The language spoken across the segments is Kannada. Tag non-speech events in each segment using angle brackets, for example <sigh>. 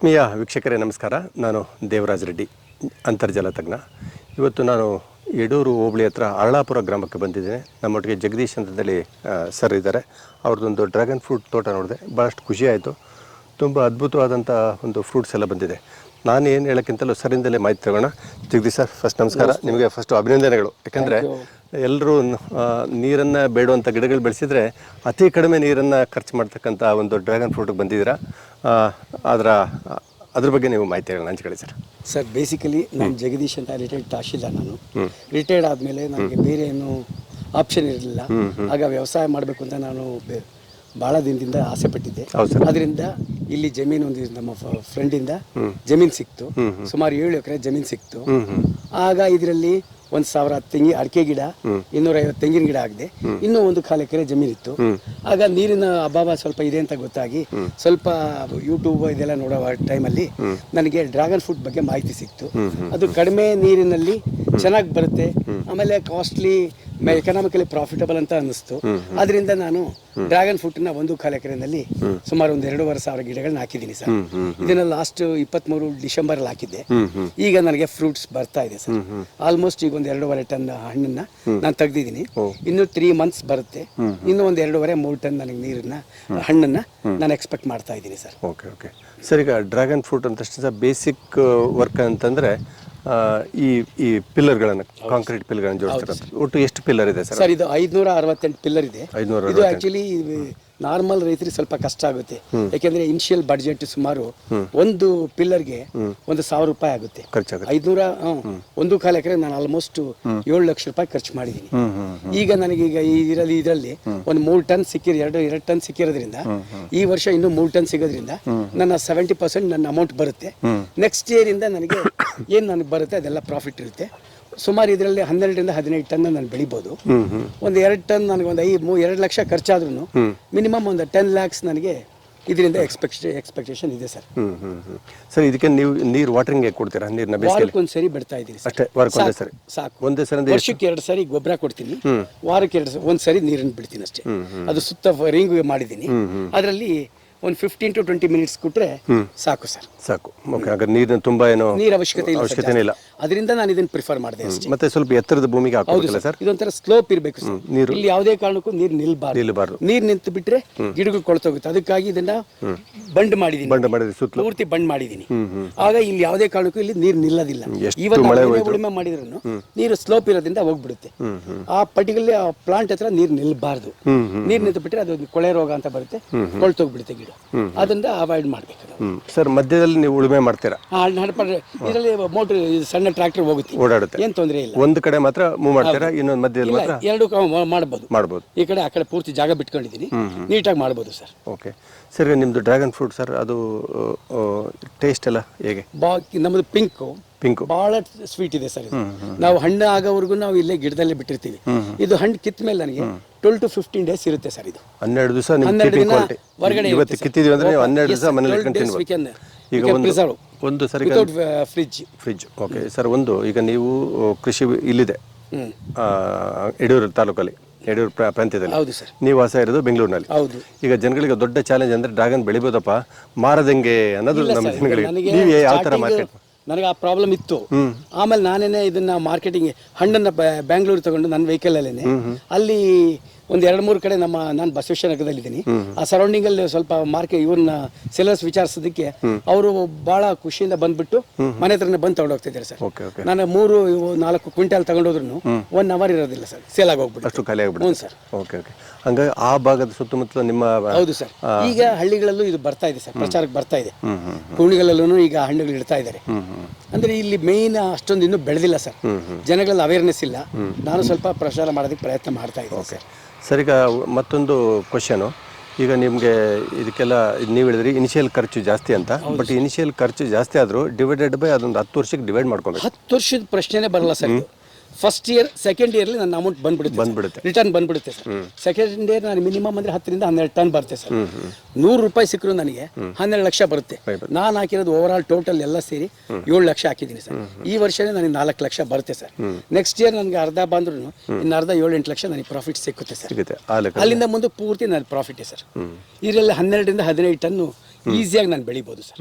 ಆತ್ಮೀಯ ವೀಕ್ಷಕರೇ ನಮಸ್ಕಾರ. ನಾನು ದೇವರಾಜ್ ರೆಡ್ಡಿ ಅಂತರ್ಜಲ ತಜ್ಞ. ಇವತ್ತು ನಾನು ಯಡೂರು ಹೋಬಳಿ ಹತ್ರ ಅರಳಾಪುರ ಗ್ರಾಮಕ್ಕೆ ಬಂದಿದ್ದೇನೆ. ನಮ್ಮೊಟ್ಟಿಗೆ ಜಗದೀಶ್ ಅಂತದಲ್ಲಿ ಸರ್ ಇದ್ದಾರೆ. ಅವ್ರದ್ದೊಂದು ಡ್ರ್ಯಾಗನ್ ಫ್ರೂಟ್ ತೋಟ ನೋಡಿದೆ. ಭಾಳಷ್ಟು ಖುಷಿ ಆಯಿತು. ತುಂಬ ಅದ್ಭುತವಾದಂಥ ಒಂದು ಫ್ರೂಟ್ಸ್ ಎಲ್ಲ ಬಂದಿದೆ. ನಾನು ಏನು ಹೇಳೋಕ್ಕಿಂತಲೂ ಸರಿಂದಲೇ ಮಾಹಿತಿ ತಗೋಣ. ಜಗದೀಶ್ ಸರ್ ಫಸ್ಟ್ ನಮಸ್ಕಾರ. ನಿಮಗೆ ಫಸ್ಟ್ ಅಭಿನಂದನೆಗಳು. ಯಾಕಂದರೆ ಎಲ್ಲರೂ ನೀರನ್ನು ಬೇಡುವಂಥ ಗಿಡಗಳು ಬೆಳೆಸಿದರೆ ಅತಿ ಕಡಿಮೆ ನೀರನ್ನು ಖರ್ಚು ಮಾಡ್ತಕ್ಕಂಥ ಒಂದು ಡ್ರ್ಯಾಗನ್ ಫ್ರೂಟ್ಗೆ ಬಂದಿದ್ದೀರಾ? ಆ, ಅದರ ಅದ್ರ ಬಗ್ಗೆ ನೀವು ಮಾಹಿತಿಗಳನ್ನ ಹಂಚ್ಕೊಳ್ಳಿ ಸರ್. ಸರ್ ಬೇಸಿಕಲಿ ನಾನು ಜಗದೀಶ್ ಅಂತ ರಿಟೈರ್ಡ್ ತಹಶೀಲ್ದಾರ್ ನಾನು. ರಿಟೈರ್ಡ್ ಆದಮೇಲೆ ನನಗೆ ಬೇರೆ ಏನು ಆಪ್ಷನ್ ಇರಲಿಲ್ಲ. ಆಗ ವ್ಯವಸಾಯ ಮಾಡಬೇಕು ಅಂತ ನಾನು ಭಾಳ ದಿನದಿಂದ ಆಸೆ ಪಟ್ಟಿದ್ದೆ. ಅದರಿಂದ ಇಲ್ಲಿ ಜಮೀನು ಒಂದು ನಮ್ಮ ಫ್ರೆಂಡಿಂದ ಜಮೀನು ಸಿಕ್ತು. ಸುಮಾರು ಏಳು ಎಕರೆ ಜಮೀನು ಸಿಕ್ತು. ಆಗ ಇದರಲ್ಲಿ ಒಂದು ಸಾವಿರ ತೆಂಗಿ ಅಡಿಕೆ ಗಿಡ ಇನ್ನೂರೈವತ್ತು ತೆಂಗಿನ ಗಿಡ ಆಗಿದೆ. ಇನ್ನೂ ಒಂದು ಕಾಲ ಎಕರೆ ಜಮೀನಿತ್ತು. ಆಗ ನೀರಿನ ಅಭಾವ ಸ್ವಲ್ಪ ಇದೆ ಅಂತ ಗೊತ್ತಾಗಿ ಸ್ವಲ್ಪ ಯೂಟ್ಯೂಬ್ ಇದೆಲ್ಲ ನೋಡೋ ಟೈಮಲ್ಲಿ ನನಗೆ ಡ್ರಾಗನ್ ಫ್ರೂಟ್ ಬಗ್ಗೆ ಮಾಹಿತಿ ಸಿಕ್ತು. ಅದು ಕಡಿಮೆ ನೀರಿನಲ್ಲಿ ಚೆನ್ನಾಗಿ ಬರುತ್ತೆ. ಆಮೇಲೆ ಕಾಸ್ಟ್ಲಿ ಎಕನಾಮಿಕಲಿ ಪ್ರಾಫಿಟಬಲ್ ಅಂತ ಅನ್ನಿಸ್ತು. ಅದರಿಂದ ನಾನು ಡ್ರ್ಯಾಗನ್ನ ಒಂದು ಕಾಲ ಎಕರೆನಲ್ಲಿ ಸುಮಾರು ಒಂದ್ ಎರಡೂವರೆ ಸಾವಿರ ಗಿಡಗಳನ್ನ ಹಾಕಿದ್ದೀನಿ ಸರ್. ಇದನ್ನ ಲಾಸ್ಟ್ ಡಿಸೆಂಬರ್ ಅಲ್ಲಿ ಹಾಕಿದ್ದೆ. ಈಗ ನನಗೆ ಫ್ರೂಟ್ಸ್ ಬರ್ತಾ ಇದೆ ಸರ್. ಆಲ್ಮೋಸ್ಟ್ ಈಗ ಒಂದು ಎರಡೂವರೆ ಟನ್ ಹಣ್ಣನ್ನ ನಾನು ತೆಗ್ದಿದ್ದೀನಿ. ಇನ್ನು ತ್ರೀ ಮಂತ್ಸ್ ಬರುತ್ತೆ. ಇನ್ನು ಒಂದು ಎರಡೂವರೆ ಮೂರು ಟನ್ ನನಗೆ ನೀರನ್ನ ಹಣ್ಣನ್ನ ನಾನು ಎಕ್ಸ್ಪೆಕ್ಟ್ ಮಾಡ್ತಾ ಇದ್ದೀನಿ ಸರ್. ಓಕೆ ಓಕೆ ಸರ್ ಈಗ ಡ್ರ್ಯಾಗನ್ ಫ್ರೂಟ್ ಅಂತ ಬೇಸಿಕ್ ವರ್ಕ್ ಅಂತಂದರೆ ಈ ಈ ಪಿಲ್ಲರ್ಗಳನ್ನು ಕಾಂಕ್ರೀಟ್ ಪಿಲ್ಲರ್ಗಳನ್ನು ಜೋಡಿಸ್ತಾರೆ ಒಟ್ಟು ಎಷ್ಟು ಪಿಲ್ಲರ್ ಇದೆ ಸರ್? ಸರ್ ಇದು ಐದ್ನೂರ ಅರವತ್ತೆಂಟು ಪಿಲ್ಲರ್ ಇದೆ. ಐದುನೂರ ಇದು ಆಕ್ಚುಲಿ ನಾರ್ಮಲ್ ರೈತರಿಗೆ ಸ್ವಲ್ಪ ಕಷ್ಟ ಆಗುತ್ತೆ. ಯಾಕೆಂದ್ರೆ ಇನಿಷಿಯಲ್ ಬಡ್ಜೆಟ್ ಸುಮಾರು ಒಂದು ಪಿಲ್ಲರ್ಗೆ ಒಂದು ಸಾವಿರ ರೂಪಾಯಿ ಆಗುತ್ತೆ. ಐದ್ನೂರ ಒಂದು ಕಾಲ ಎಕರೆ ನಾನು ಆಲ್ಮೋಸ್ಟ್ ಏಳು ಲಕ್ಷ ರೂಪಾಯಿ ಖರ್ಚು ಮಾಡಿದ್ದೀನಿ. ಈಗ ನನಗೆ ಈಗ ಇದರಲ್ಲಿ ಇದರಲ್ಲಿ ಒಂದು ಮೂರು ಟನ್ ಸಿಕ್ಕಿರ ಎರಡು ಎರಡು ಟನ್ ಸಿಕ್ಕಿರೋದ್ರಿಂದ ಈ ವರ್ಷ ಇನ್ನು ಮೂರು ಟನ್ ಸಿಗೋದ್ರಿಂದ ನನ್ನ ಸೆವೆಂಟಿ ಪರ್ಸೆಂಟ್ ನನ್ನ ಅಮೌಂಟ್ ಬರುತ್ತೆ. ನೆಕ್ಸ್ಟ್ ಇಯರ್ ಇಂದ ನನಗೆ <coughs> ಏನು ನನಗೆ ಬರುತ್ತೆ ಅದೆಲ್ಲ ಪ್ರಾಫಿಟ್ ಇರುತ್ತೆ. ಸುಮಾರು ಇದರಲ್ಲಿ ಹನ್ನೆರಡರಿಂದ ಹದಿನೈದು ಟನ್ ನಾನು ಬೆಳಿಬೋದು. ಒಂದು ಎರಡು ಟನ್ ನನಗೆ ಒಂದು ಐ ಮೂ ಎರಡು ಲಕ್ಷ ಖರ್ಚಾದ್ರೂ ಮಿನಿಮಮ್ ಒಂದು ಟೆನ್ ಲ್ಯಾಕ್ಸ್ ನನಗೆ ಇದರಿಂದ ಎಕ್ಸ್ಪೆಕ್ಟ್ ಎಕ್ಸ್ಪೆಕ್ಟೇಷನ್ ಇದೆ ಸರ್. ಸರ್ ಇದಕ್ಕೆ ನೀವು ನೀರು ವಾಟರಿಂಗ್ ಕೊಡ್ತೀರಾ? ನೀರಿನ ಬೇಸಿಗೆಯಲ್ಲಿ ವಾರಕ್ಕೊಂದು ಸರಿ ಬಿಡ್ತಾ ಇದ್ದೀನಿ ಅಷ್ಟೇ ವಾರಕ್ಕೆ ಒಂದೇ ಸರಿ. ಸಾಕು. ಒಂದೇ ಸರಿ ವರ್ಷಕ್ಕೆ ಎರಡು ಸರಿ ಗೊಬ್ಬರ ಕೊಡ್ತೀನಿ. ವಾರಕ್ಕೆ ಎರಡು ಒಂದು ಸರಿ ನೀರನ್ನು ಬಿಡ್ತೀನಿ ಅಷ್ಟೇ. ಅದು ಸುತ್ತ ರಿಂಗ್ ಮಾಡಿದ್ದೀನಿ. ಅದರಲ್ಲಿ ಒಂದು ಫಿಫ್ಟೀನ್ ಟು ಟ್ವೆಂಟಿ ಮಿನಿಟ್ಸ್ ಕೊಟ್ಟರೆ ಸಾಕು ಸರ್. ಸಾಕು. ಓಕೆ ಹಾಗಾದ್ರೆ ನೀರಿನ ತುಂಬ ಏನು ನೀರ ಅವಶ್ಯಕತೆ ಇಲ್ಲ ಅವಶ್ಯಕತೆ ಇಲ್ಲ. ಅದರಿಂದ ನಾನು ಇದನ್ನು ಪ್ರಿಫರ್ ಮಾಡಿದೆ ಅಷ್ಟೇ. ಮತ್ತೆ ಸ್ವಲ್ಪ ಎತ್ತರದ ಭೂಮಿಗೆ ಹಾಕೋದಿಲ್ಲ ಸರ್. ಇದೊಂಥರ ಸ್ಲೋಪ್ ಇರಬೇಕು ಸರ್. ನೀರು. ಇಲ್ಲಿ ಯಾವುದೇ ಕಾರಣಕ್ಕೂ ನೀರು ನಿಲ್ಬಾರ್ದು. ನಿಲ್ಲಬಾರದು ನೀರು ನಿಂತು ಬಿಟ್ರೆ ಗಿಡಗಳು ಕೊಳ್ತೋಗುತ್ತೆ. ಅದಕ್ಕಾಗಿ ಇದನ್ನ ಬಂಡ್ ಮಾಡಿದ್ದೀನಿ ಬಂಡ್ ಮಾಡಿದ್ರೆ ಸುತ್ತಲೂ. ಪೂರ್ತಿ ಬಂಡ್ ಮಾಡಿದ್ದೀನಿ ಆಗ ಇಲ್ಲಿ ಯಾವುದೇ ಕಾರಣಕ್ಕೂ ಇಲ್ಲಿ ನೀರು ನಿಲ್ಲೋದಿಲ್ಲ. ಎಷ್ಟು ಇವತ್ತು ಮಳೆ ಉಳಿಮೆ ಉಳುಮೆ ಮಾಡಿದ್ರು ನೀರು ಸ್ಲೋಪ್ ಇರೋದ್ರಿಂದ ಹೋಗ್ಬಿಡುತ್ತೆ. ಆ ಪರ್ಟಿಕ್ಯುಲರ್ ಆ ಪ್ಲಾಂಟ್ ಹತ್ರ ನೀರು ನಿಲ್ಬಾರ್ದು. ನೀರು ನಿಂತು ಬಿಟ್ಟರೆ ಅದು ಕೊಳೆ ರೋಗ ಅಂತ ಬರುತ್ತೆ. ಕೊಳ್ತೋಗ್ಬಿಡುತ್ತೆ ಗಿಡ. ಅದರಿಂದ ಅವಾಯ್ಡ್ ಮಾಡ್ಬೇಕು ಸರ್ ಮಧ್ಯದಲ್ಲಿ ನೀವು ಉಳುಮೆ ಮಾಡ್ತೀರಾ? ಇದರಲ್ಲಿ ಮೋಟ್ರ್ ಸಣ್ಣ ಟ್ರ್ಯಾಕ್ಟರ್ ಹೋಗುತ್ತೆ. ಓಡಾಡುತ್ತೆ. ಏನ್ ತೊಂದರೆ ಇಲ್ಲ. ಒಂದು ಕಡೆ ಮಾತ್ರ ಮೂವ್ ಮಾಡ್ತೀರಾ? ಇನ್ನೊಂದು ಮಧ್ಯದಲ್ಲಿ ಮಾತ್ರ? ಎರಡು ಮಾಡಬಹುದು ಮಾಡ್ಬೋದು. ಮಾಡ್ಬೋದು. ಈ ಕಡೆ ಆ ಕಡೆ ಪೂರ್ತಿ ಜಾಗ ಬಿಟ್ಕೊಂಡಿದ್ದೀನಿ. ನೀಟಾಗಿ ಮಾಡ್ಬೋದು ಸರ್. ಓಕೆ. ಸರ್ ನಿಮ್ದು ನಿಮ್ಮದು ಡ್ರ್ಯಾಗನ್ ಫ್ರೂಟ್ ಸರ್ ಅದು ಟೇಸ್ಟ್ ಎಲ್ಲ ಹೇಗೆ? ಬಾ ನಮ್ಮದು ಪಿಂಕು. ಪಿಂಕು. ಬಹಳ ಸ್ವೀಟ್ ಇದೆ ಸರ್ ನಾವು ಹಣ್ಣು ಆಗೋವರೆಗೂ ನಾವು ಇಲ್ಲೇ ಗಿಡದಲ್ಲೇ ಬಿಟ್ಟಿರ್ತೀವಿ. ಇದು ಹಣ್ಣು ಕಿತ್ತ ಮೇಲೆ ನನಗೆ ಟ್ವೆಲ್ ಟು ಫಿಫ್ಟೀನ್ ಡೇಸ್ ಇರುತ್ತೆ ಸರ್ ಇದು. ಹನ್ನೆರಡು ದಿವಸ ನಿಮ್ಮ ಹನ್ನೆರಡು ದಿನ ಕ್ವಾಲಿಟಿ ಹೊರಗಡೆ ಇವತ್ತು ಕಿತ್ತಿದೀವಿ ಅಂದ್ರೆ ನೀವು ಹನ್ನೆರಡು ದಿವಸ ಮನೇಲಿ ಇಟ್ಕೊಂಡು ಈಗ ಒಂದು ಒಂದು ಸರಿ ಫ್ರಿಜ್ ಫ್ರಿಜ್ ಓಕೆ ಸರ್ ಒಂದು ಈಗ ನೀವು ಕೃಷಿ ಇಲ್ಲಿದೆ. ಯಡಿಯೂರು ತಾಲೂಕಲ್ಲಿ ಯಡಿಯೂರು ಪ್ರಾ- ಪ್ರಾಂತ್ಯದಲ್ಲಿ. ಹೌದು ಸರ್. ನೀವು ವಾಸ ಇರೋದು ಬೆಂಗಳೂರಿನಲ್ಲಿ. ಹೌದು. ಈಗ ಜನಗಳಿಗೆ ದೊಡ್ಡ ಚಾಲೆಂಜ್ ಅಂದ್ರೆ ಡ್ರಾಗನ್ ಬೆಳಿಬೋದಪ್ಪ ಮಾರದಂಗೆ ಅನ್ನೋದು ನಮ್ಮ ಜನಗಳಿಗೆ. ನೀವು ಯಾವ ಥರ ಮಾರ್ಕೆಟ್ ನನಗೆ ಆ ಪ್ರಾಬ್ಲಮ್ ಇತ್ತು. ಆಮೇಲೆ ನಾನೇನೆ ಇದನ್ನ ಮಾರ್ಕೆಟಿಂಗ್ ಹಣ್ಣನ್ನ ಬ್ಯಾಂಗ್ಳೂರ್ ತಗೊಂಡು ನನ್ನ ವೆಹಿಕಲ್ ಅಲ್ಲೇನೆ. ಅಲ್ಲಿ ಒಂದು ಎರಡು ಮೂರು ಕಡೆ ನಮ್ಮ ನಾನು ಬಸವೇಶ್ವರ ನಗರದಲ್ಲಿದ್ದೀನಿ ಆ ಸರೌಂಡಿಂಗ್ ಅಲ್ಲಿ ಸ್ವಲ್ಪ ಮಾರ್ಕೆಟ್ ಇವ್ರನ್ನ ಸೆಲರ್ಸ್ ವಿಚಾರಿಸೋದಕ್ಕೆ ಅವರು ಬಹಳ ಖುಷಿಯಿಂದ ಬಂದ್ಬಿಟ್ಟು ಮನೆ ಹತ್ರನೇ ಬಂದು ತಗೊಂಡು ಹೋಗ್ತಿದ್ದಾರೆ ಸರ್. ಓಕೆ ಓಕೆ ನಾನು ಮೂರು ನಾಲ್ಕು ಕ್ವಿಂಟಲ್ ತಗೊಂಡೋದ್ರು ಒನ್ ಅವರ್ ಇರೋದಿಲ್ಲ ಸರ್. ಸೇಲ್ ಆಗಿ ಹೋಗ್ಬಿಟ್ಟು ಅಷ್ಟು ಖಾಲಿ ಹ್ಞೂ ಸರ್. ಓಕೆ ಓಕೆ ಹಂಗಾಗಿ ಆ ಭಾಗದ ಸುತ್ತಮುತ್ತಲ ನಿಮ್ಮ ಹೌದು ಸರ್. ಈಗ ಹಳ್ಳಿಗಳಲ್ಲೂ ಇದು ಬರ್ತಾ ಇದೆ ಸರ್ ಪ್ರಚಾರಕ್ಕೆ ಬರ್ತಾ ಇದೆ. ಕೋಣಿಗಳಲ್ಲೂ ಈಗ ಹಣ್ಣುಗಳು ಇಡ್ತಾ ಇದ್ದಾರೆ. ಅಂದ್ರೆ ಇಲ್ಲಿ ಮೇನ್ ಅಷ್ಟೊಂದು ಇನ್ನೂ ಬೆಳೆದಿಲ್ಲ ಸರ್. ಜನಗಳಲ್ಲಿ ಅವೇರ್ನೆಸ್ ಇಲ್ಲ. ನಾನು ಸ್ವಲ್ಪ ಪ್ರಚಾರ ಮಾಡೋದಕ್ಕೆ ಪ್ರಯತ್ನ ಮಾಡ್ತಾ ಇದ್ದೀನಿ ಸರ್. ಸರ್ ಈಗ ಮತ್ತೊಂದು ಕ್ವಶನು ಈಗ ನಿಮಗೆ ಇದಕ್ಕೆಲ್ಲ ಇದ್ ನೀವು ಹೇಳಿದ್ರಿ ಇನಿಷಿಯಲ್ ಖರ್ಚು ಜಾಸ್ತಿ ಅಂತ. ಬಟ್ ಇನಿಷಿಯಲ್ ಖರ್ಚು ಜಾಸ್ತಿ ಆದರೂ ಡಿವೈಡೆಡ್ ಬೈ ಅದೊಂದು ಹತ್ತು ವರ್ಷಕ್ಕೆ ಡಿವೈಡ್ ಮಾಡ್ಕೊಬೇಕು ಹತ್ತು ವರ್ಷದ ಪ್ರಶ್ನೆನೇ ಬರಲ್ಲ ಸರ್ ಫಸ್ಟ್ ಇಯರ್ ಸೆಕೆಂಡ್ ಇಯರ್ಲಿ ನನ್ನ ಅಮೌಂಟ್ ಬಂದ್ಬಿಡುತ್ತೆ ಬಂದ್ಬಿಡುತ್ತೆ. ರಿಟರ್ನ್ ಬಂದ್ಬಿಡುತ್ತೆ ಸರ್. ಸೆಕೆಂಡ್ ಇಯರ್ ನಾನು ಮಿನಿಮಮ್ ಅಂದ್ರೆ ಹತ್ತರಿಂದ ಹನ್ನೆರಡು ಟನ್ ಬರುತ್ತೆ ಸರ್. ನೂರು ರೂಪಾಯಿ ಸಿಕ್ಕರು ನನಗೆ ಹನ್ನೆರಡು ಲಕ್ಷ ಬರುತ್ತೆ. ನಾನು ಹಾಕಿರೋದು ಓವರ್ ಆಲ್ ಟೋಟಲ್ ಎಲ್ಲ ಸೇರಿ ಏಳು ಲಕ್ಷ ಹಾಕಿದ್ದೀನಿ ಸರ್. ಈ ವರ್ಷನೇ ನನಗೆ ನಾಲ್ಕು ಲಕ್ಷ ಬರುತ್ತೆ ಸರ್. ನೆಕ್ಸ್ಟ್ ಇಯರ್ ನನಗೆ ಅರ್ಧ ಬಂದ್ರು ಇನ್ನು ಅರ್ಧ ಏಳು ಎಂಟು ಲಕ್ಷ ನನಗೆ ಪ್ರಾಫಿಟ್ ಸಿಕ್ಕುತ್ತೆ ಸರ್. ಅಲ್ಲಿಂದ ಮುಂದೆ ಪೂರ್ತಿ ನನ್ನ ಪ್ರಾಫಿಟ್ ಸರ್. ಇದರಲ್ಲಿ ಹನ್ನೆರಡರಿಂದ ಹದಿನೈದು ಟನ್ನು ಈಸಿಯಾಗಿ ನಾನು ಬೆಳಿಬೋದು ಸರ್.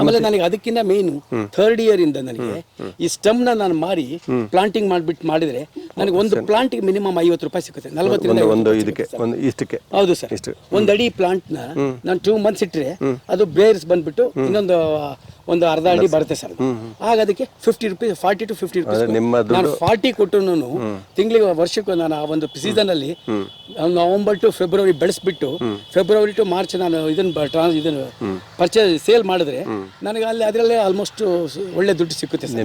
ಆಮೇಲೆ ನನಗೆ ಅದಕ್ಕಿಂತ ಮೇನ್ ಥರ್ಡ್ ಇಯರ್ ಇಂದ ನನಗೆ ಈ ಸ್ಟಮ್ನ ನಾನು ಮಾರಿ ಪ್ಲಾಂಟಿಂಗ್ ಮಾಡ್ಬಿಟ್ಟು ಮಾಡಿದ್ರೆ ನನಗೆ ಒಂದು ಪ್ಲಾಂಟ್ ಮಿನಿಮಮ್ ಐವತ್ತು ರೂಪಾಯಿ ಸಿಗುತ್ತೆ. ನಲ್ವತ್ತರಿಂದ ಒಂದು ಇದಕ್ಕೆ ಒಂದು ಇಷ್ಟಕ್ಕೆ. ಹೌದು ಸರ್. ಒಂದ್ ಅಡಿ ಪ್ಲಾಂಟ್ನ ನಾನು ಟೂ ಮಂತ್ಸ್ ಇಟ್ಟರೆ ಅದು ಬೇರ್ಸ್ ಬಂದ್ಬಿಟ್ಟು ಇನ್ನೊಂದು ಒಂದು ಅರ್ಧ ಅಡಿ ಬರುತ್ತೆ ಸರ್. ಆಗ ಅದಕ್ಕೆ fifty rupees forty to fifty rupees ನಾನು ಫಾರ್ಟಿ ಕೊಟ್ಟು ತಿಂಗಳಿಗೆ ವರ್ಷಕ್ಕೆ ನಾನು ಆ ಒಂದು ಸೀಸನ್ ಅಲ್ಲಿ ನವೆಂಬರ್ ಟು ಫೆಬ್ರವರಿ ಬೆಳೆಸ್ಬಿಟ್ಟು ಫೆಬ್ರವರಿ ಟು ಮಾರ್ಚ್ ನಾನು ಇದನ್ನ ಟ್ರಾನ್ಸ್ ಇದನ್ನು ಪರ್ಚೇಸ್ ಸೇಲ್ ಮಾಡಿದ್ರೆ ನನಗೆ ಅಲ್ಲಿ ಅದರಲ್ಲೇ ಆಲ್ಮೋಸ್ಟ್ ಒಳ್ಳೆ ದುಡ್ಡು ಸಿಕ್ಕುತ್ತೆ ಸರ್.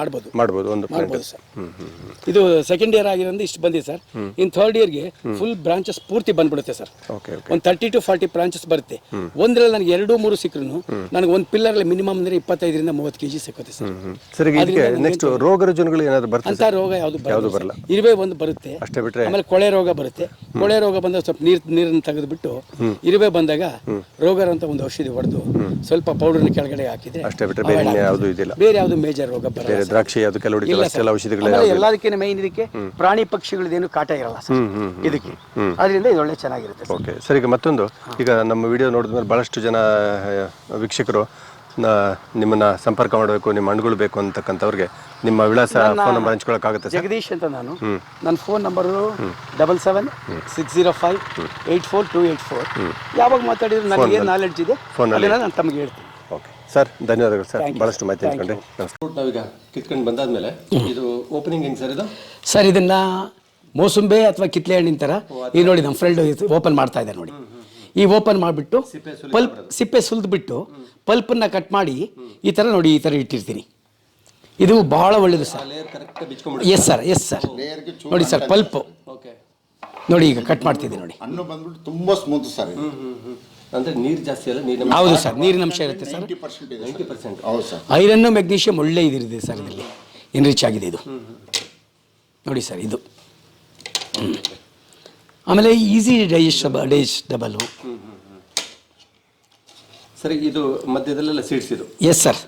ಮಾಡ್ಬೋದು. ಮಾಡ್ಬೋದು ಸರ್. ಇದು ಸೆಕೆಂಡ್ ಇಯರ್ ಆಗಿರೋದು ಇಷ್ಟು ಬಂದಿದೆ ಸರ್. ಇನ್ ಥರ್ಡ್ ಇಯರ್ಗೆ ಫುಲ್ ಬ್ರಾಂಚಸ್ ಪೂರ್ತಿ ಬಂದ್ಬಿಡುತ್ತೆ ಸರ್. ಒಂದು ತರ್ಟಿ ಟು ಫಾರ್ಟಿ ಬ್ರಾಂಚಸ್ ಬರುತ್ತೆ. ಒಂದ್ರಲ್ಲಿ ನನಗೆ ಎರಡು ಮೂರು ಸಿಕ್ಕರು ನನಗೆ ಒಂದು ಪಿಲ್ಲರ್ ಅಲ್ಲಿ ಮಿನಿಮಮ್ ಅಂದ್ರೆ ಇಪ್ಪತ್ತೈದರಿಂದ ಮೂವತ್ತು ಕೆಜಿ ಸಿಕ್ಕುತ್ತೆ ಸರ್. ಇದಕ್ಕೆ ನೆಕ್ಸ್ಟ್ ರೋಗ ರುಜಿನಗಳು ಏನಾದ್ರು ಬರ್ತದೆ ಅಂತ ರೋಗ ಯಾವುದು ಬರಲ್ಲ ಇರುವೆ ಒಂದು ಬರುತ್ತೆ. ಅಷ್ಟೇ ಬಿಟ್ರೆ ಆಮೇಲೆ ಕೊಳೆ ರೋಗ ಬರುತ್ತೆ. ಕೊಳೆ ರೋಗ ಬಂದಾಗ ಸ್ವಲ್ಪ ನೀರು ನೀರನ್ನು ತೆಗೆದುಬಿಟ್ಟು ಇರುವೆ ಬಂದಾಗ ರೋಗ ಅಂತ ಒಂದು ಔಷಧಿ ಹೊಡೆದು ಸ್ವಲ್ಪ ಪೌಡರ್ನ ಕೆಳಗಡೆ ಹಾಕಿದ್ರೆ ಅಷ್ಟೇ ಬಿಟ್ರೆ ಬೇರೆ ಯಾವುದು ಇದಿಲ್ಲ. ಬೇರೆ ಯಾವುದು ಮೇಜರ್ ರೋಗ ಬರಲ್ಲ ದ್ರಾಕ್ಷಿ ಅದು ಕೆಲವು. ಔಷಧಿಗಳು ಎಲ್ಲದಕ್ಕಿಂತ ಮೈನ್ ಇದಕ್ಕೆ ಪ್ರಾಣಿ ಪಕ್ಷಿಗಳದ್ದೇನು ಕಾಟ ಇರಲ್ಲ ಸರ್. ಇದಕ್ಕೆ. ಅದರಿಂದ ಇದು ಒಳ್ಳೆ ಚೆನ್ನಾಗಿರುತ್ತೆ ಸರ್. ಓಕೆ. ಸರಿ ಈಗ ಮತ್ತೊಂದು. ಈಗ ನಮ್ಮ ವಿಡಿಯೋ ನೋಡಿದ ಮೇಲೆ ಭಾಳಷ್ಟು ಜನ ವೀಕ್ಷಕರು ನ- ನಿಮ್ಮನ್ನ ಸಂಪರ್ಕ ಮಾಡಬೇಕು ನಿಮ್ಮ ಹಣ್ಣುಗಳು ಬೇಕು ಅಂತಕ್ಕಂಥವ್ರಿಗೆ ನಿಮ್ಮ ವಿಳಾಸ ಫೋನ್ ನಂಬರ್ ಹಂಚ್ಕೊಳಕ್ಕಾಗುತ್ತೆ ಸರ್? ಜಗದೀಶ್ ಅಂತ ನಾನು ನನ್ನ phone number double seven six zero five eight four two eight four. ಯಾವಾಗ ಮಾತಾಡಿದ್ರು ನನಗೆ ಏನು ನಾಲೆಡ್ಜ್ ಇದೆ. ಫೋನಲ್ಲಿ. ನಾನು ತಮಗೆ ಹೇಳ್ತೀನಿ. ಓಕೆ. ಸರ್ ಧನ್ಯವಾದಗಳು ಸರ್. ಭಾಳಷ್ಟು ಮಾಹಿತಿ ಹಂಚ್ಕೊಂಡ್ರಿ ನಮಸ್ಕಾರ ನಾವೀಗ ಕಿತ್ಕೊಂಡು ಬಂದಾದ್ಮೇಲೆ ಇದು ಓಪನಿಂಗ್ ಹೆಂಗೆ ಸರ್ ಇದು? ಸರ್ ಇದನ್ನ ಮೋಸುಂಬೆ ಅಥವಾ ಕಿತ್ಲೆ ಹಣ್ಣಿನ ಥರ ಈಗ ನೋಡಿ ನಮ್ಮ ಫ್ರೆಂಡ್ ಓಪನ್ ಮಾಡ್ತಾ ಇದೆ ನೋಡಿ. ಈ ಓಪನ್ ಮಾಡಿಬಿಟ್ಟು ಪಲ್ಪ್ ಸಿಪ್ಪೆ ಸುಲಿದ್ಬಿಟ್ಟು ಪಲ್ಪನ್ನು ಕಟ್ ಮಾಡಿ ಈ ಥರ ನೋಡಿ ಈ ಥರ ಇಟ್ಟಿರ್ತೀನಿ. ಇದು ಬಹಳ ಒಳ್ಳೆಯದು sir. Yes sir yes sir ನೋಡಿ ಸರ್ ಪಲ್ಪ್. ಓಕೆ ನೋಡಿ ಈಗ ಕಟ್ ಮಾಡ್ತಿದ್ದೀನಿ ನೋಡಿ. ತುಂಬ ಬಂದ್ಬಿಟ್ಟು ತುಂಬಾ ಸ್ಮೂತ್ ಸರ್ ಅಂದರೆ ನೀರು ಜಾಸ್ತಿ ಅಲ್ಲ ನೀರಿನ ಹೌದು ಸರ್ ನೀರಿನ ಅಂಶ ಇರುತ್ತೆ ಸರ್ ನೈಂಟಿ ಪರ್ಸೆಂಟ್ ಹೌದು ಸರ್ ಐರನ್ನು ಮೆಗ್ನೀಷಿಯಂ ಒಳ್ಳೆ ಇದಿರಿದೆ ಸರ್ ಇದರಲ್ಲಿ. ಎನ್ರಿಚ್ ಆಗಿದೆ ಇದು. ನೋಡಿ ಸರ್ ಇದು. ಆಮೇಲೆ ಈಸಿ ಡೈಜೆಸ್ಟಬಲ್ ಡೈಜೆಸ್ಟಬಲು ಸರಿ ಇದು ಮಧ್ಯದಲ್ಲೆಲ್ಲ ಸೀಡ್ಸ್ ಇದು ಎಸ್ ಸರ್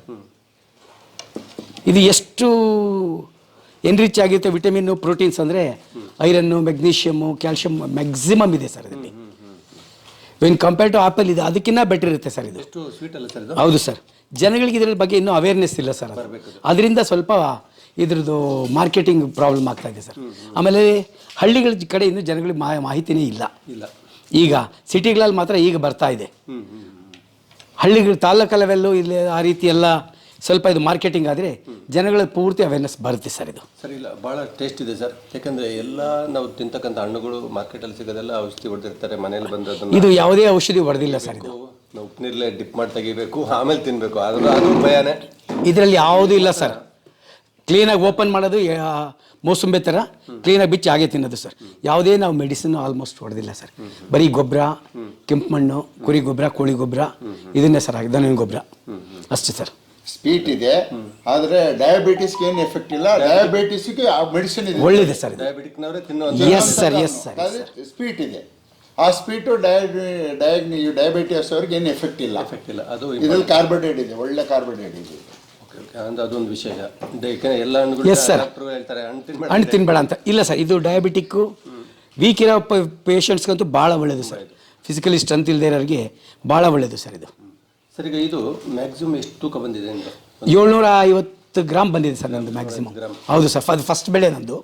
ಇದು ಎಷ್ಟು ಎನ್ರಿಚ್ ಆಗಿರುತ್ತೆ ವಿಟಮಿನ್ನು ಪ್ರೋಟೀನ್ಸ್ ಅಂದರೆ ಐರನ್ನು ಮೆಗ್ನೀಷಿಯಮ್ಮು ಕ್ಯಾಲ್ಶಿಯಮ್ ಮ್ಯಾಕ್ಸಿಮಮ್ ಇದೆ ಸರ್ ಇದರಲ್ಲಿ. ವೆನ್ ಕಂಪೇರ್ ಟು ಆಪಲ್ ಇದೆ ಅದಕ್ಕಿಂತ ಬೆಟರ್ ಇರುತ್ತೆ ಸರ್ ಇದು. ಎಷ್ಟು ಸ್ವೀಟ್ ಅಲ್ಲ ಸರ್ ಇದು? ಹೌದು ಸರ್ ಜನಗಳಿಗೆ ಇದರ ಬಗ್ಗೆ ಇನ್ನೂ ಅವೇರ್ನೆಸ್ ಇಲ್ಲ ಸರ್ ಅದು. ಅದರಿಂದ ಸ್ವಲ್ಪ ಇದ್ರದ್ದು ಮಾರ್ಕೆಟಿಂಗ್ ಪ್ರಾಬ್ಲಮ್ ಆಗ್ತಾ ಇದೆ ಸರ್. ಆಮೇಲೆ ಹಳ್ಳಿಗಳ ಕಡೆ ಇನ್ನೂ ಜನಗಳಿಗೆ ಮಾ ಮಾಹಿತಿನೇ ಇಲ್ಲ. ಇಲ್ಲ. ಈಗ ಸಿಟಿಗಳಲ್ಲಿ ಮಾತ್ರ ಈಗ ಬರ್ತಾ ಇದೆ. ಹಳ್ಳಿಗಳ ತಾಲೂಕು ಲೆವೆಲ್ಲು ಇಲ್ಲಿ ಆ ರೀತಿ ಎಲ್ಲ ಸ್ವಲ್ಪ ಇದು ಮಾರ್ಕೆಟಿಂಗ್ ಆದರೆ ಜನಗಳ ಪೂರ್ತಿ ಅವೇರ್ನೆಸ್ ಬರುತ್ತೆ ಸರ್ ಇದು. ಸರ್ ಇಲ್ಲ ಭಾಳ ಟೇಸ್ಟ್ ಇದೆ ಸರ್. ಯಾಕಂದರೆ ಎಲ್ಲ ನಾವು ತಿಂತಕ್ಕಂಥ ಹಣ್ಣುಗಳು ಮಾರ್ಕೆಟಲ್ಲಿ ಸಿಗೋದೆಲ್ಲ ಔಷಧಿ ಹೊಡೆದಿರ್ತಾರೆ ಮನೇಲಿ ಬಂದದ್ದು ಇದು ಯಾವುದೇ ಔಷಧಿ ಹೊಡೆದಿಲ್ಲ ಸರ್ ಇದು. ನಾವು ಉಪ್ಪಿನೀರಲ್ಲೇ ಡಿಪ್ ಮಾಡಿ ತೆಗಿಬೇಕು ಆಮೇಲೆ ತಿನ್ನಬೇಕು ಅದು ಅದು ಭಯನೇ ಇದರಲ್ಲಿ ಯಾವುದೂ ಇಲ್ಲ ಸರ್. ಕ್ಲೀನಾಗಿ ಓಪನ್ ಮಾಡೋದು ಆ, ಮೋಸಂಬೆ ಥರ ಕ್ಲೀನಾಗಿ ಬಿಚ್ಚಿ ಹಾಗೆ ತಿನ್ನೋದು ಸರ್. ಯಾವುದೇ ನಾವು ಮೆಡಿಸಿನ್ ಆಲ್ಮೋಸ್ಟ್ ಹೊಡೆದಿಲ್ಲ ಸರ್. ಬರೀ ಗೊಬ್ಬರ ಕೆಂಪು ಮಣ್ಣು ಕುರಿ ಗೊಬ್ಬರ ಕೋಳಿ ಗೊಬ್ಬರ ಇದನ್ನೇ ಸರ್ ಹಾಕಿ ದನಿನ ಗೊಬ್ಬರ ಅಷ್ಟೇ ಸರ್. ಸ್ಪೀಟ್ ಇದೆ ಆದ್ರೆ ಡಯಾಬಿಟಿಸ್ಗೆ ಏನು ಎಫೆಕ್ಟ್ ಇಲ್ಲ. ಡಯಾಬಿಟಿಸ್ಗೆ ಮೆಡಿಸಿನ್ ಇದೆ. ಒಳ್ಳೇದೆ ಸರ್ ಡಯಾಬಿಟಿಕ್ನವರೇ ತಿನ್ನೋ yes sir yes sir sweet ಇದೆ. ಆ ಸ್ಪೀಟು ಡಯಾಗ್ನಿ ಡಯಾಬಿಟಿಸ್ ಅವ್ರಿಗೆ ಏನು ಎಫೆಕ್ಟ್ ಇಲ್ಲ. ಎಫೆಕ್ಟ್ ಇಲ್ಲ. ಅದು ಇದ್ರಲ್ಲಿ ಕಾರ್ಬೋಹೈಡ್ರೇಟ್ ಇದೆ ಒಳ್ಳೆ ಕಾರ್ಬೋಹೈಡ್ರೇಟ್ ಇದೆ. ಅಂದ್ರೆ ಅದೊಂದು ವಿಷಯ. ಯಾಕಂದ್ರೆ ಎಲ್ಲ ಹಣ್ಣುಗಳು Yes, sir. ಡಾಕ್ಟ್ರು ಹೇಳ್ತಾರೆ ಹಣ್ಣು ತಿನ್ಬೇಡ ಹಣ್ಣು ತಿನ್ಬೇಡ ಅಂತ. ಇಲ್ಲ ಸರ್ ಇದು ಡಯಾಬಿಟಿಕ್ಕು ವೀಕ್ ಇರೋ ಪೇಷಂಟ್ಸ್ಗಂತೂ ಭಾಳ ಒಳ್ಳೆಯದು ಸರ್ ಫಿಸಿಕಲಿ ಸ್ಟ್ರೆಂತ್ ಇಲ್ಲದೆ ಇರೋರಿಗೆ ಭಾಳ ಒಳ್ಳೆಯದು ಸರ್ ಇದು. ಸರ್ ಈಗ ಇದು ಮ್ಯಾಕ್ಸಿಮಮ್ ಎಷ್ಟು ತೂಕ ಬಂದಿದೆ ಅಂದ್ರೆ ಏಳ್ನೂರ ಐವತ್ತು ಗ್ರಾಮ್ ಬಂದಿದೆ ಸರ್ ನಂದು ಮ್ಯಾಕ್ಸಿಮಮ್ ಹೌದು ಸರ್ ಅದು ಫಸ್ಟ್ ಬೆಳೆ ನಂದು.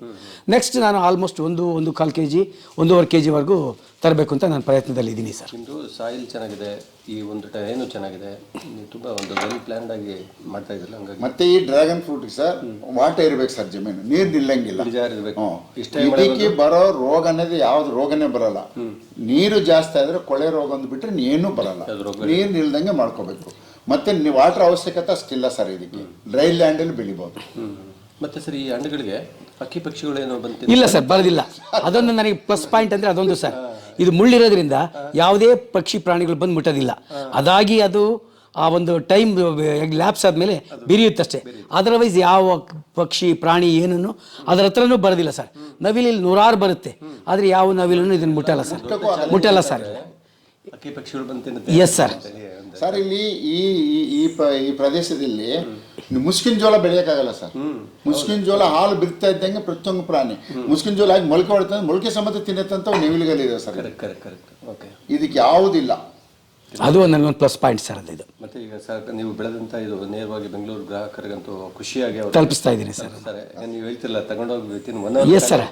ನೆಕ್ಸ್ಟ್ ನಾನು ಆಲ್ಮೋಸ್ಟ್ ಒಂದು ಒಂದು ಕಾಲು ಕೆ ಜಿ ಒಂದೂವರೆ ಕೆ ಜಿವರೆಗೂ ತರಬೇಕು ಅಂತ ನಾನು ಪ್ರಯತ್ನದಲ್ಲಿ ಇದ್ದೀನಿ ಸರ್. ನಿಮ್ಮದು ಸಾಯಿಲ್ ಚೆನ್ನಾಗಿದೆ ಈ ಒಂದು ಟ್ರೈನು ಚೆನ್ನಾಗಿದೆ? ನೀವು ತುಂಬ ಒಂದು ವೆಲ್ ಪ್ಲ್ಯಾನ್ಡ್ ಆಗಿ ಮಾಡ್ತಾ ಇದ್ದಿಲ್ಲ ಹಂಗಾಗಿ. ಮತ್ತೆ ಈ ಡ್ರ್ಯಾಗನ್ ಫ್ರೂಟ್ ಸರ್ ವಾಟರ್ ಇರ್ಬೇಕು ಸರ್ ಜಮೀನು. ನೀರು ನಿಲ್ಲಂಗಿಲ್ಲ ಬಿಜಾರ್ ಇರ್ಬೇಕು. ಇಷ್ಟೇ ಇದಕ್ಕೆ ಬರೋ ರೋಗ ಅನ್ನೋದು ಯಾವ್ದು ರೋಗನೇ ಬರಲ್ಲ. ನೀರು ಜಾಸ್ತಿ ಆದ್ರೆ ಕೊಳೆ ರೋಗ ಅಂದ್ಬಿಟ್ರೆ ಏನೂ ಬರಲ್ಲ. ನೀರು ನಿಲ್ದಂಗೆ ಮಾಡ್ಕೋಬೇಕು. ಮತ್ತೆ ನೀವು ವಾಟರ್ ಅವಶ್ಯಕತೆ ಅಷ್ಟಿಲ್ಲ ಸರ್ ಇದಕ್ಕೆ. ಡ್ರೈ ಲ್ಯಾಂಡಲ್ಲಿ ಬೆಳಿಬೋದು. ಬೆಳಿಬಹುದು ಮತ್ತೆ ಸರ್ ಈ ಹಣ್ಣುಗಳಿಗೆ ಹಕ್ಕಿ ಪಕ್ಷಿಗಳೇನೋ ಬಂತು ಇಲ್ಲ ಸರ್? ಬರೋದಿಲ್ಲ. ಅದೊಂದು ನನಗೆ ಪ್ಲಸ್ ಪಾಯಿಂಟ್ ಅಂದ್ರೆ ಅದೊಂದು ಸರ್. ಇದು ಮುಳ್ಳಿರೋದ್ರಿಂದ ಯಾವುದೇ ಪಕ್ಷಿ ಪ್ರಾಣಿಗಳು ಬಂದು ಮುಟ್ಟೋದಿಲ್ಲ ಅದಾಗಿ ಅದು ಆ ಒಂದು ಟೈಮ್ ಲ್ಯಾಪ್ಸ್ ಆದಮೇಲೆ ಬಿರಿಯುತ್ತಷ್ಟೇ. ಅದರ್ವೈಸ್ ಯಾವ ಪಕ್ಷಿ ಪ್ರಾಣಿ ಏನನ್ನು ಅದರ ಹತ್ರನೂ ಬರೋದಿಲ್ಲ ಸರ್ ನವಿಲಿ ನೂರಾರು ಬರುತ್ತೆ. ಆದರೆ ಯಾವ ನವಿಲನ್ನು ಇದನ್ನು ಮುಟ್ಟಲ್ಲ ಸರ್ ಮುಟ್ಟಲ್ಲ ಸರ್ ಎಸ್ ಸರ್ ಸರ್ ಇಲ್ಲಿ ಈ ಈ- ಪ್ರದೇಶದಲ್ಲಿ ಮುಸ್ಕಿನ ಜೋಳ ಬೆಳೆಯೋಕ್ಕಾಗಲ್ಲ ಸರ್. ಮುಸ್ಕಿನ ಜೋಳ ಹಾಲು ಬಿಡ್ತಾ ಇದ್ದಂಗೆ ಪ್ರತಿಯೊಂದು ಪ್ರಾಣಿ. ಮುಸ್ಕಿನ ಜೋಳ ಆಗಿ ಮೊಳಕೆ ಹೊಡ್ತಂದ್ರೆ ಮೊಳಕೆ ಸಮೇತ ತಿನ್ನತ್ತಂತ ನಿವಿಲಿಗಲ್ಲಿದೆ ಸರ್. ಇದಕ್ಕೆ ಯಾವುದಿಲ್ಲ. ಅದು ಒಂದು ಪ್ಲಸ್ ಪಾಯಿಂಟ್ ಸರ್ ಅದು ಇದು. ಮತ್ತೆ ಈಗ ಸರ್ ನೀವು ಬೆಳೆದಂತ ಇದು ನೇರವಾಗಿ ಬೆಂಗಳೂರು ಗ್ರಾಹಕರಿಗಂತೂ ಖುಷಿಯಾಗಿ ತಲುಪಿಸ್ತಾ ಇದ್ದೀನಿ ಸರ್. ಸರ್ ನೀವು ಹೇಳ್ತಿಲ್ಲ ತಗೊಂಡೋಗಿ within one yes sir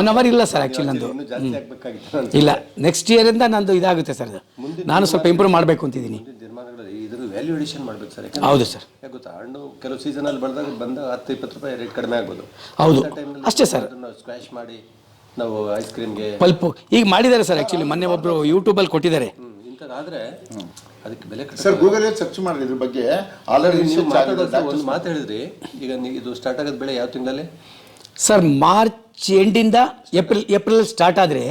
one hour ಇಲ್ಲ ಸರ್ ಆ್ಯಕ್ಚುಲಿ ನಂದು. ಜಾಸ್ತಿ ಆಗ್ಬೇಕಾಗಿತ್ತು ಇಲ್ಲ ನೆಕ್ಸ್ಟ್ ಇಯರಿಂದ ನಂದು ಇದಾಗುತ್ತೆ ಸರ್ ಅದು ನಾನು ಸ್ವಲ್ಪ ಇಂಪ್ರೂವ್ ಮಾಡಬೇಕು ಅಂತಿದ್ದೀನಿ. ವ್ಯಾಲ್ಯೂ ಎಡಿಷನ್ ಮಾಡ್ಬೇಕು ಸರ್ ಹೌದು ಸರ್. ಯಾಕೆ ಗೊತ್ತಾ ಹಣ್ಣು ಕೆಲವು ಸೀಸನಲ್ಲಿ ಬೆಳೆದಾಗ ಬಂದ ಹತ್ತು ಇಪ್ಪತ್ತು ರೂಪಾಯಿ ರೇಟ್ ಕಡಿಮೆ ಆಗ್ಬೋದು. ಹೌದು. ಅಷ್ಟೇ ಸರ್. ಅದನ್ನು ಸ್ಕ್ವಾಶ್ ಮಾಡಿ ನಾವು ಐಸ್ ಕ್ರೀಮ್ಗೆ ಪಲ್ಪು ಈಗ ಮಾಡಿದ್ದಾರೆ ಸರ್ ಆ್ಯಕ್ಚುಲಿ ಮೊನ್ನೆ ಒಬ್ಬರು ಯೂಟ್ಯೂಬಲ್ಲಿ ಕೊಟ್ಟಿದ್ದಾರೆ. ಇಂಥದ್ದಾದ್ರೆ ಅದಕ್ಕೆ ಬೆಲೆ ಸರ್ ಗೂಗಲ್ ಸರ್ಚ್ ಮಾಡ್ರಿ ಇದ್ರ ಬಗ್ಗೆ. ಆಲ್ರೆಡಿ ನೀವು ಮಾತಾಡೋದು ಒಂದು ಮಾತು ಹೇಳಿದ್ರಿ. ಈಗ ನೀವು ಇದು ಸ್ಟಾರ್ಟ್ ಆಗೋದು ಬೆಳೆ ಯಾವ ತಿಂಗಳಲ್ಲಿ? ಸರ್ ಮಾರ್ಚ್ ಎಂಡಿಂದ ಏಪ್ರಿಲ್ ಏಪ್ರಿಲ್ ಸ್ಟಾರ್ಟ್ ಆದರೆ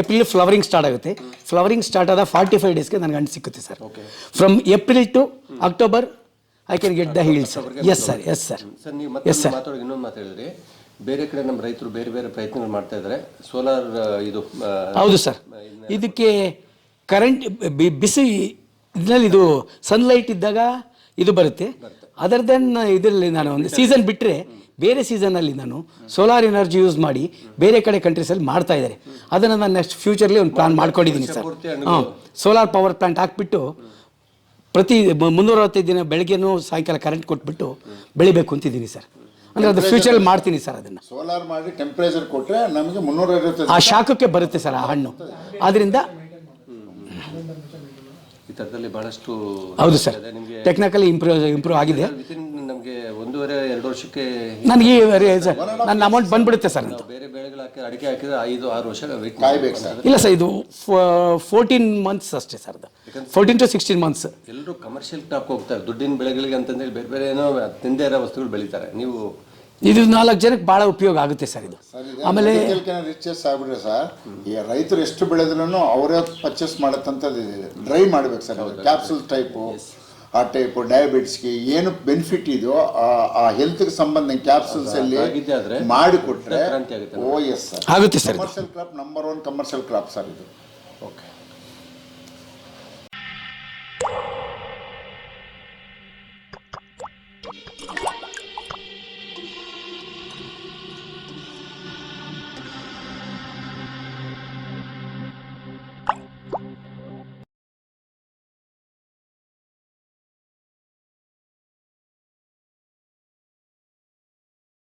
ಏಪ್ರಿಲ್ ಫ್ಲವರಿಂಗ್ ಸ್ಟಾರ್ಟ್ ಆಗುತ್ತೆ. ಫ್ಲವರಿಂಗ್ ಸ್ಟಾರ್ಟ್ ಆದ ಫಾರ್ಟಿ ಫೈವ್ ಡೇಸ್ಗೆ ನನಗೆ ಹಣ್ಣು ಸಿಗುತ್ತೆ sir. From April to October I can get the yield sir yes sir yes sir sir ನೀವು ಮತ್ತೆ ಮಾತಾಡೋ ಇನ್ನೊಂದು ಮಾತು ಹೇಳಿದ್ರಿ. ಬೇರೆ ಕಡೆ ನಮ್ಮ ರೈತರು ಬೇರೆ ಬೇರೆ ಪ್ರಯತ್ನಗಳು ಮಾಡ್ತಾ ಇದ್ದಾರೆ. ಸೋಲಾರ್ ಇದು ಹೌದು ಸರ್ ಇದಕ್ಕೆ ಕರೆಂಟ್ ಬಿಸಿ ಇದರಲ್ಲಿ ಇದು ಸನ್ಲೈಟ್ ಇದ್ದಾಗ ಇದು ಬರುತ್ತೆ. ಅದರ್ ದೆನ್ ಇದರಲ್ಲಿ ನಾನು ಒಂದು ಸೀಸನ್ ಬಿಟ್ಟರೆ ಬೇರೆ ಸೀಸನಲ್ಲಿ ನಾನು ಸೋಲಾರ್ ಎನರ್ಜಿ ಯೂಸ್ ಮಾಡಿ ಬೇರೆ ಕಡೆ ಕಂಟ್ರೀಸಲ್ಲಿ ಮಾಡ್ತಾ ಇದ್ದಾರೆ. ಅದನ್ನು ನಾನು ನೆಕ್ಸ್ಟ್ ಫ್ಯೂಚರ್ಲಿ ಒಂದು ಪ್ಲಾನ್ ಮಾಡ್ಕೊಂಡಿದ್ದೀನಿ ಸರ್. ಹಾಂ ಸೋಲಾರ್ ಪವರ್ ಪ್ಲಾಂಟ್ ಹಾಕ್ಬಿಟ್ಟು ಪ್ರತಿ ಮ- ಮುನ್ನೂರ ಅರವತ್ತೈದು ದಿನ ಬೆಳಗ್ಗೆನೂ ಸಾಯಂಕಾಲ ಕರೆಂಟ್ ಕೊಟ್ಬಿಟ್ಟು ಬೆಳಿಬೇಕು ಅಂತಿದ್ದೀನಿ ಸರ್. ಅಂದರೆ ಅದು ಫ್ಯೂಚರಲ್ಲಿ ಮಾಡ್ತೀನಿ ಸರ್ ಅದನ್ನು. ಸೋಲಾರ್ ಮಾಡಿ ಟೆಂಪರೇಚರ್ ಕೊಟ್ಟರೆ ನಮಗೆ ಮುನ್ನೂರ ಆ ಶಾಖಕ್ಕೆ ಬರುತ್ತೆ ಸರ್ ಆ ಹಣ್ಣು. ಆದ್ದರಿಂದ ಈ ಥರದಲ್ಲಿ ಬಹಳಷ್ಟು ಹೌದು ಸರ್. ನಿಮಗೆ ಟೆಕ್ನಿಕಲಿ ಇಂಪ್ರೂವ್ ಇಂಪ್ರೂವ್ ಆಗಿದೆ. ಒಂದೂವರೆ ಎರಡು ವರ್ಷಕ್ಕೆ ನನಗೆ ನನ್ನ ಅಮೌಂಟ್ ಬಂದ್ಬಿಡುತ್ತೆ ಸರ್ ನಂದು. ಬೇರೆ ಬೆಳೆಗಳು ಹಾಕಿ ಅಡಿಕೆ ಹಾಕಿದ್ರೆ ಐದು ಆರು ವರ್ಷ ಕಾಯ್ಬೇಕು ಸರ್. ಇಲ್ಲ ಸರ್ ಇದು ಫೋರ್ಟೀನ್ ಮಂತ್ಸ್ ಅಷ್ಟೇ sir fourteen to sixteen months ಎಲ್ಲರೂ ಕಮರ್ಷಿಯಲ್ ಟಾಪ್ ಹೋಗ್ತಾರೆ. ದುಡ್ಡಿನ ಬೆಳೆಗಳಿಗೆ ಅಂತಂದೇಳಿ ಬೇರೆ ಬೇರೆ ಏನೋ ತಿಂದೇ ಇರೋ ವಸ್ತುಗಳು ಬೆಳೀತಾರೆ. ನೀವು ಇದು ನಾಲ್ಕು ಜನಕ್ಕೆ ಭಾಳ ಉಪಯೋಗ ಆಗುತ್ತೆ ಸರ್ ಇದು. ಆಮೇಲೆ ರಿಚಸ್ ಆಗ್ಬಿಟ್ರೆ ಸರ್ ಈ ರೈತರು ಎಷ್ಟು ಬೆಳೆದ್ರು ಅವರೇ ಪರ್ಚೇಸ್ ಮಾಡತ್ತಂತದ್ದು ಇದೆ. ಡ್ರೈ ಮಾಡ್ಬೇಕು ಸರ್ ಕ್ಯಾಪ್ಸುಲ್ ಟೈಪು ಆ ಟೈಪು ಡಯಾಬಿಟಿಸ್ಗೆ ಏನು ಬೆನಿಫಿಟ್ ಇದೆಯೋ ಆ- ಹೆಲ್ತ್ ಹೆಲ್ತ್ಗೆ ಸಂಬಂಧ ಕ್ಯಾಪ್ಸೂಲ್ಸ್ ಅಲ್ಲಿ ಮಾಡಿಕೊಟ್ರೆ ಓ ಎಸ್ ಸರ್ ಆಗುತ್ತೆ sir commercial club number one commercial club sir ಇದು. ಓಕೆ